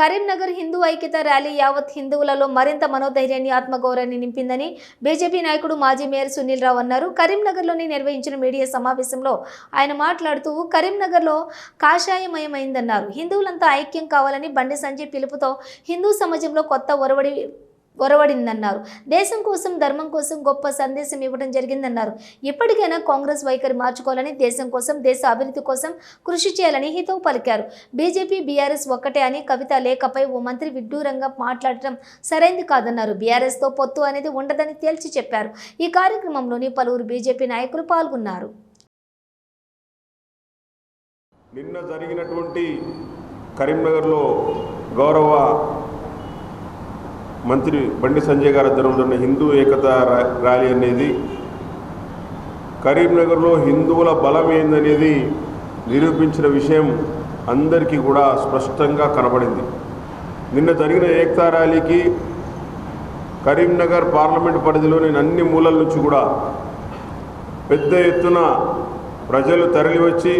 కరీంనగర్ హిందూ ఐక్యత ర్యాలీ యావత్ హిందువులలో మరింత మనోధైర్యాన్ని ఆత్మగౌరవాన్ని నింపిందని బీజేపీ నాయకుడు మాజీ మేయర్ సునీల్ రావు అన్నారు. కరీంనగర్లోని నిర్వహించిన మీడియా సమావేశంలో ఆయన మాట్లాడుతూ కరీంనగర్లో కాషాయమయమైందన్నారు. హిందువులంతా ఐక్యం కావాలని బండి సంజయ్ పిలుపుతో హిందూ సమాజంలో కొత్త ఒరవడి ఒరవడిందన్నారు దేశం కోసం ధర్మం కోసం గొప్ప సందేశం ఇవ్వడం జరిగిందన్నారు. ఇప్పటికైనా కాంగ్రెస్ వైఖరి మార్చుకోవాలని దేశం కోసం దేశ అభివృద్ధి కోసం కృషి చేయాలని హితవు పలికారు. బీజేపీ బీఆర్ఎస్ ఒక్కటే అని కవిత లేఖపై ఓ మంత్రి విడ్డూరంగా మాట్లాడటం సరైంది కాదన్నారు. బీఆర్ఎస్తో పొత్తు అనేది ఉండదని తేల్చి చెప్పారు. ఈ కార్యక్రమంలోని పలువురు బీజేపీ నాయకులు పాల్గొన్నారు. నిన్న జరిగినటువంటి కరీంనగర్లో గౌరవ మంత్రి బండి సంజయ్ గారి జరుగుతున్న హిందూ ఏకతా ర్యాలీ అనేది కరీంనగర్లో హిందువుల బలం ఏందనేది నిరూపించిన విషయం అందరికీ కూడా స్పష్టంగా కనబడింది. నిన్న జరిగిన ఏకతా ర్యాలీకి కరీంనగర్ పార్లమెంట్ పరిధిలోని అన్ని మూలల నుంచి కూడా పెద్ద ఎత్తున ప్రజలు తరలివచ్చి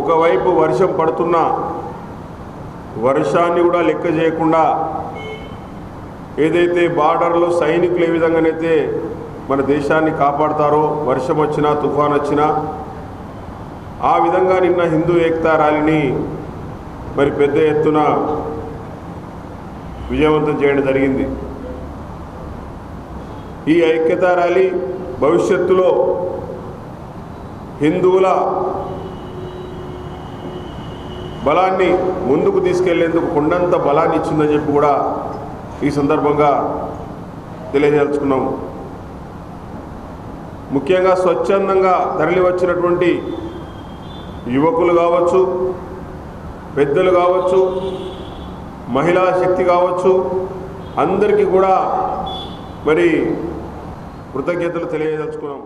ఒకవైపు వర్షం పడుతున్నా వర్షాన్ని కూడా లెక్క చేయకుండా ఏదైతే బార్డర్లో సైనికులు ఏ విధంగానైతే మన దేశాన్ని కాపాడతారో వర్షం వచ్చినా తుఫాన్ వచ్చినా ఆ విధంగా నిన్న హిందూ ఏక్తా ర్యాలీని మరి పెద్ద ఎత్తున విజయవంతం చేయడం జరిగింది. ఈ ఐక్యతా ర్యాలీ భవిష్యత్తులో హిందువుల బలాన్ని ముందుకు తీసుకెళ్ళేందుకు కొండంత బలాన్ని ఇచ్చిందని చెప్పి కూడా ఈ సందర్భంగా తెలియజేసుకున్నాం. ముఖ్యంగా స్వచ్ఛందంగా తరలి వచ్చినటువంటి యువకులు కావచ్చు పెద్దలు కావచ్చు మహిళా శక్తి కావచ్చు అందరికీ కూడా మరి కృతజ్ఞతలు తెలియదలుచుకున్నాం